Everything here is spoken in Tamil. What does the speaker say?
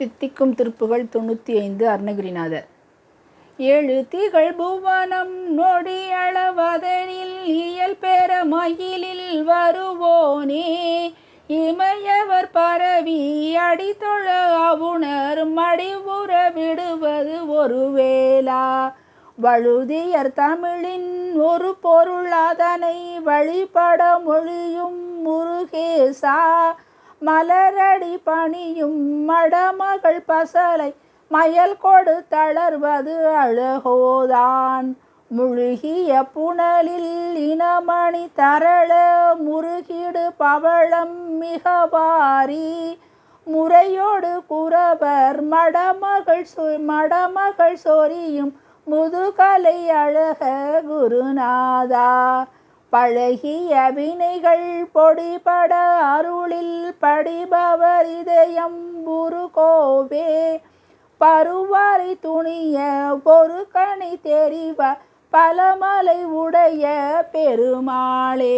தித்திக்கும் திருப்புகள் தொண்ணூற்றி ஐந்து அருணகிரிநாதர். ஏழு திகழ் புவனம் நொடி அளவதனில் இயல் பெற மயிலில் வருவோனே. இமையவர் பரவி அடித்தொழ அவுணர் மடிவுற விடுவது ஒரு வேளா வழுதியர் தமிழின் ஒரு பொருள் அதனை வழிபட மொழியும் முருகேசா. மலரடி பணியும் மடமகள் பசலை மயல் கொடு தளர்வது அழகோதான். முழுகிய புனலில் இனமணி தரள முருகிடு பவளம் மிகவாரி. முறையோடு குறவர் மடமகள் சொ மடமகள் சொரியும் முதுகலை அழக குருநாதா. பழகிய வினைகள் பொடிபட அருளில் படிபவர் இதயம் குருகோவே பருவாரை துணிய ஒரு கனி தெரிவ பலமலை உடைய பெருமாளே.